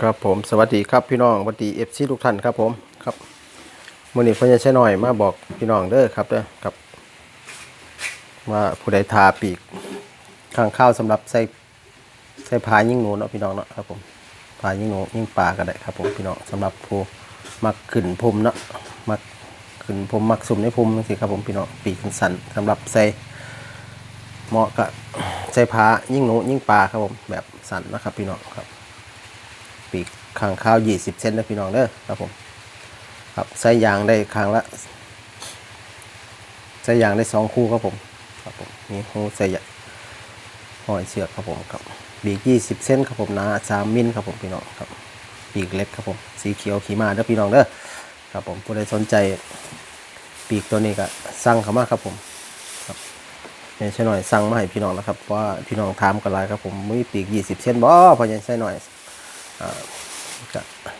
ครับผมสวัสดีครับพี่น้องสวัสดีเอฟซีทุกท่านครับผมครับมื่อนี้พ่อใหญ่ใช้หน่อยมาบอกพี่น้องเด้อครับเด้อครับว่าผู้ใดทาปีกข้างข้าวสำหรับใส่ใส่พายิ่งหนูเนาะพี่น้องเนาะครับผมพายิ่งหนูยิ่งปลาก็ได้ครับผมพี่น้องสำหรับผู้มักขึ้นภูมิเนาะมักขึ้นภูมิมักสุ่มในภูมิสิครับผมพี่น้องปีกสั้นสำหรับใส่เหมาะกับใส่พายิ่งหนูยิ่งปลาครับผมแบบสั้นนะครับพี่น้องครับ ปีกข้างข้าว 20 เซนนะพี่น้องเด้อครับผมครับใส่ยางได้ข้างละใส่ยางได้สองคู่ครับผมครับผมนี่หูใส่ยางห้อยเชือกครับผมครับปีก 20 เซนครับผมหนา3มิลครับผมพี่น้องครับปีกเล็กครับผมสีเขียวขีมาเด้อพี่น้องเด้อครับผมผู้ใดสนใจปีกตัวนี้ก็สั่งเข้ามาครับผมครับเนี่ยใช่หน่อยสั่งมาให้พี่น้องแล้วครับว่าพี่น้องถามกันหลายครับผมมีปีก 20 เซนบ่พอยังใช่หน่อย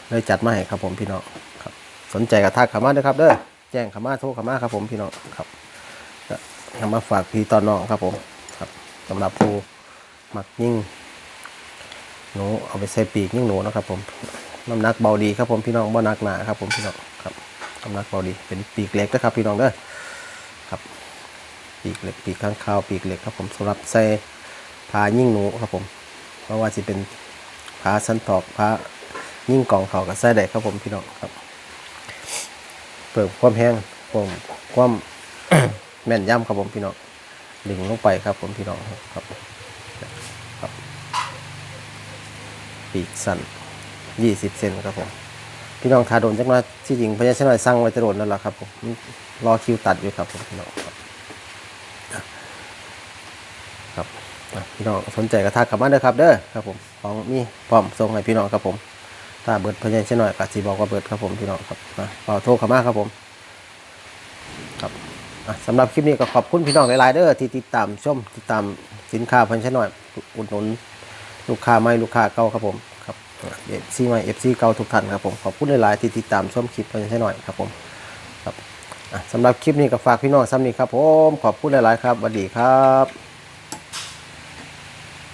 เลยจัดมาให้ครับผมพี่น้องครับ สนใจกับทักข้ามาด้อครับเด้อแจ้งข้ามาโทรข้ามาครับผมพี่น้องครับก็เข้ามาฝากพี่ตอนน้องครับผมครับสำหรับผู้มักยิ่งหนูเอาไปใส่ปีกยิ่งหนูนะครับ ผมน้ำหนักเบาดีครับผมพี่น้องบ่หนักหนาครับผมพี่น้องครับน้ำหนักเบาดีเป็นปีกเล็กนะครับพี่น้องเด้อครับ ปีกเล็กปีกข้างคาวปีกเล็กครับผมสำหรับใส่พายิ่งหนูครับผม เพราะว่าจะเป็น พาสันตอกพายิ่งกองเขากับไส้ได้ครับผมพี่น้องครับเพิ่มความแห้งเพิ่มความแม่นย่ำครับผมพี่น้องดึงลงไปครับผมพี่น้องครับครับปีกสั้นยี่สิบเซนครับผมพี่น้องทาโดนจักหน้อยที่จริงพญาชนอยสั่งไว้จะโดนนั่นแหละครับผมรอคิวตัดอยู่ครับผมพี่น้องครับครับ พี่น้องสนใจกระทักกลับมาเด้อครับเด้อครับผมของมีพร้อมส่งให้พี่น้องครับผมถ้าเบิดพยัญชนะหน่อยก็สิบอกว่าเบิดครับผมพี่น้องครับอะเป่าโทรเข้ามาครับผมครับสำหรับคลิปนี้ก็ขอบคุณพี่น้องหลายๆเด้อที่ติดตามชมติดตามสินค้าพยัญชนะหน่อยอุดหนุนลูกค้าใหม่ลูกค้าเก่าครับผมครับเอฟซีใหม่เอฟซีเก่าทุกท่านครับผมขอบคุณหลายๆที่ติดตามชมคลิปพยัญชนะหน่อยครับผมครับสำหรับคลิปนี้ก็ฝากพี่น้องซ้ำนี้ครับผมขอบคุณหลายๆครับสวัสดีครับ